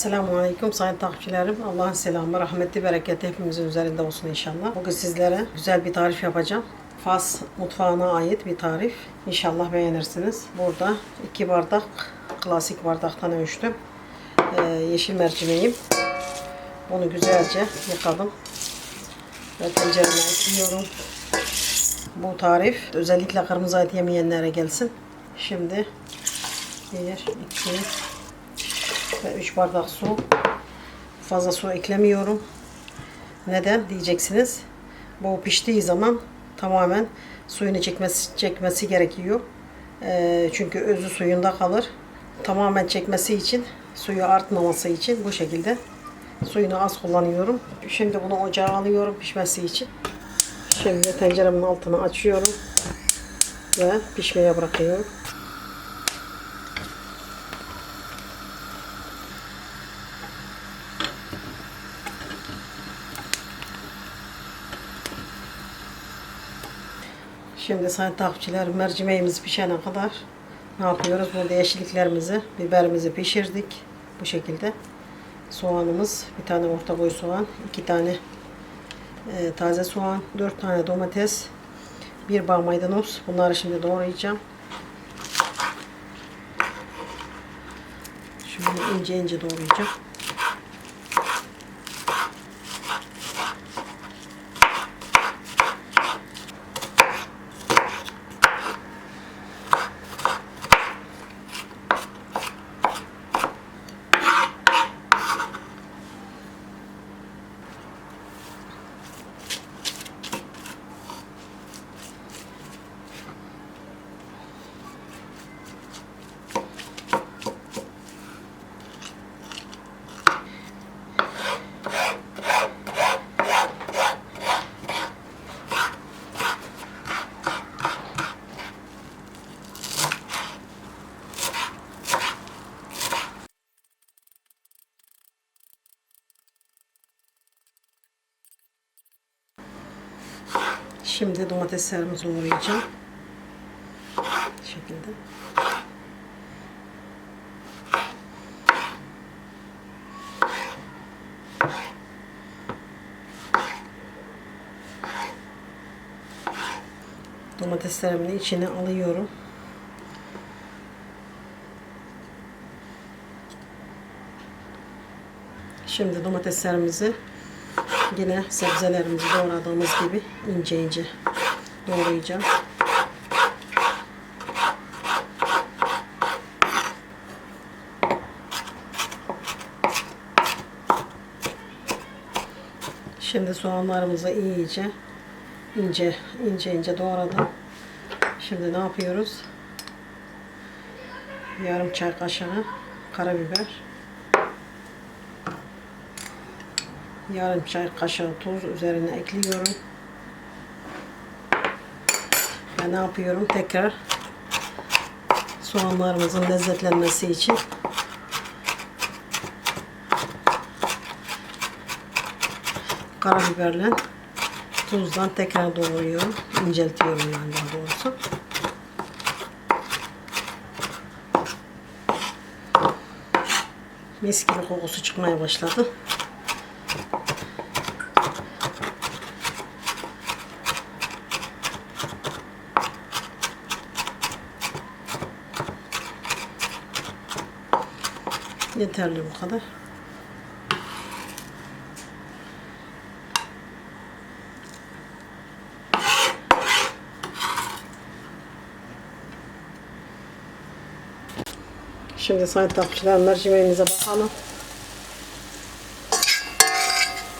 Esselamu Aleyküm sayın takipçilerim. Allah'ın selamı, rahmeti, bereketi hepimizin üzerinde olsun inşallah. Bugün sizlere güzel bir tarif yapacağım. Fas mutfağına ait bir tarif. İnşallah beğenirsiniz. Burada iki bardak klasik bardaktan ölçtüm. Ee, yeşil mercimeğim. Bunu güzelce yıkadım. Ve tencereme ekliyorum. Bu tarif özellikle kırmızı et yemeyenlere gelsin. Şimdi 1, 2, ve 3 bardak su. Fazla su eklemiyorum. Neden diyeceksiniz. Bu piştiği zaman tamamen suyunu çekmesi, çekmesi gerekiyor. Ee, çünkü özü suyunda kalır. Tamamen çekmesi için, suyu artmaması için bu şekilde suyunu az kullanıyorum. Şimdi bunu ocağa alıyorum pişmesi için. Şimdi tenceremin altını açıyorum ve pişmeye bırakıyorum. Şimdi sayın takipçiler mercimeğimiz pişene kadar ne yapıyoruz? Burada yeşilliklerimizi, biberimizi pişirdik. Bu şekilde. Soğanımız, bir tane orta boy soğan, iki tane e, taze soğan, dört tane domates, bir bağ maydanoz. Bunları şimdi doğrayacağım. Şöyle ince ince doğrayacağım. Şimdi domateslerimizi doğrayacağım. Bu şekilde. Domateslerimin içine alıyorum. Şimdi domateslerimizi yine sebzelerimizi doğradığımız gibi ince ince doğrayacağım. Şimdi soğanlarımızı iyice ince ince ince doğradım. Şimdi ne yapıyoruz? Yarım çay kaşığı karabiber. Yarım çay kaşığı tuz üzerine ekliyorum. Ve ne yapıyorum? Tekrar soğanlarımızın lezzetlenmesi için karabiberle tuzdan tekrar doğruyorum. inceltiyorum yani daha doğrusu. Mis gibi kokusu çıkmaya başladı. Yeterli bu kadar. Şimdi sayın takipçiler mercimeğimize bakalım.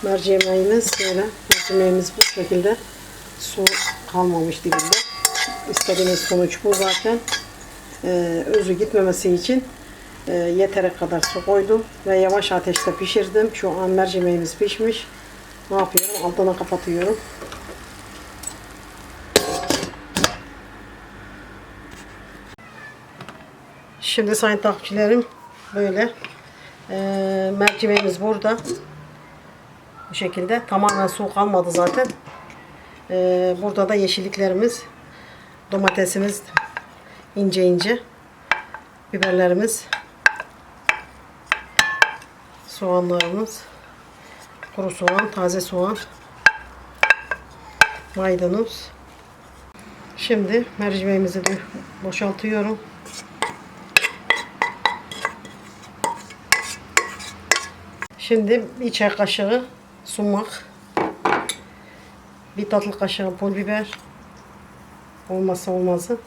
Mercimeğimiz böyle. Mercimeğimiz bu şekilde. Su kalmamış dibinde. İstediğimiz sonuç bu zaten. Ee, özü gitmemesi için e, yeteri kadar su koydum ve yavaş ateşte pişirdim. Şu an mercimeğimiz pişmiş. Ne yapıyorum? Altına kapatıyorum. Şimdi sayın takipçilerim böyle e, mercimeğimiz burada. Bu şekilde tamamen su kalmadı zaten. E, burada da yeşilliklerimiz, domatesimiz ince ince, biberlerimiz Soğanlarımız. Kuru soğan, taze soğan. Maydanoz. Şimdi mercimeğimizi de boşaltıyorum. Şimdi bir çay kaşığı sumak. Bir tatlı kaşığı pul biber. Olmazsa olmazı.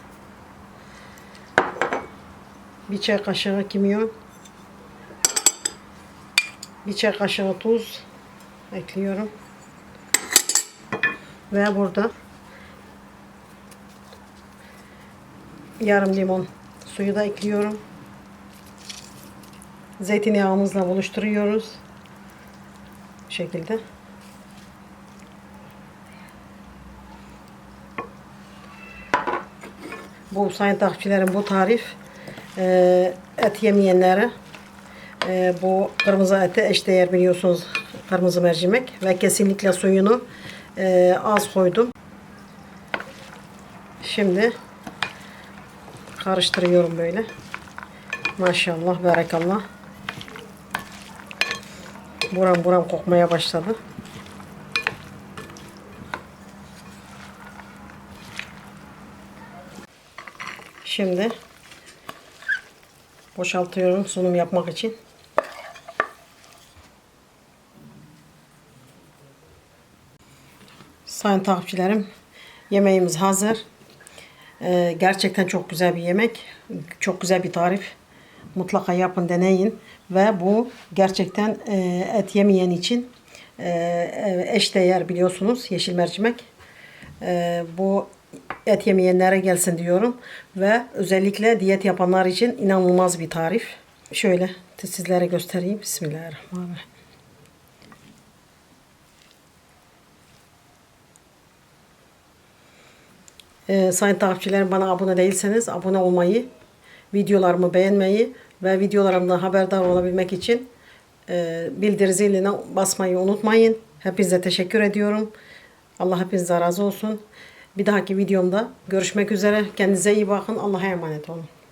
Bir çay kaşığı kimyon. Bir çay kaşığı tuz ekliyorum. Ve burada yarım limon suyu da ekliyorum. Zeytinyağımızla buluşturuyoruz. Bu şekilde. Bu sayın takipçilerim bu tarif e, et yemeyenlere e, bu kırmızı ete eşdeğer biliyorsunuz kırmızı mercimek ve kesinlikle suyunu e, az koydum. Şimdi karıştırıyorum böyle. Maşallah, berekallah. Buram buram kokmaya başladı. Şimdi boşaltıyorum sunum yapmak için. Sayın takipçilerim, yemeğimiz hazır. Ee, gerçekten çok güzel bir yemek. Çok güzel bir tarif. Mutlaka yapın, deneyin. Ve bu gerçekten e, et yemeyen için e, eşdeğer biliyorsunuz yeşil mercimek. E, bu et yemeyenlere gelsin diyorum. Ve özellikle diyet yapanlar için inanılmaz bir tarif. Şöyle sizlere göstereyim. Bismillahirrahmanirrahim. Ee, sayın takipçilerim bana abone değilseniz abone olmayı, videolarımı beğenmeyi ve videolarımdan haberdar olabilmek için e, bildir ziline basmayı unutmayın. Hepinize teşekkür ediyorum. Allah hepinize razı olsun. Bir dahaki videomda görüşmek üzere. Kendinize iyi bakın. Allah'a emanet olun.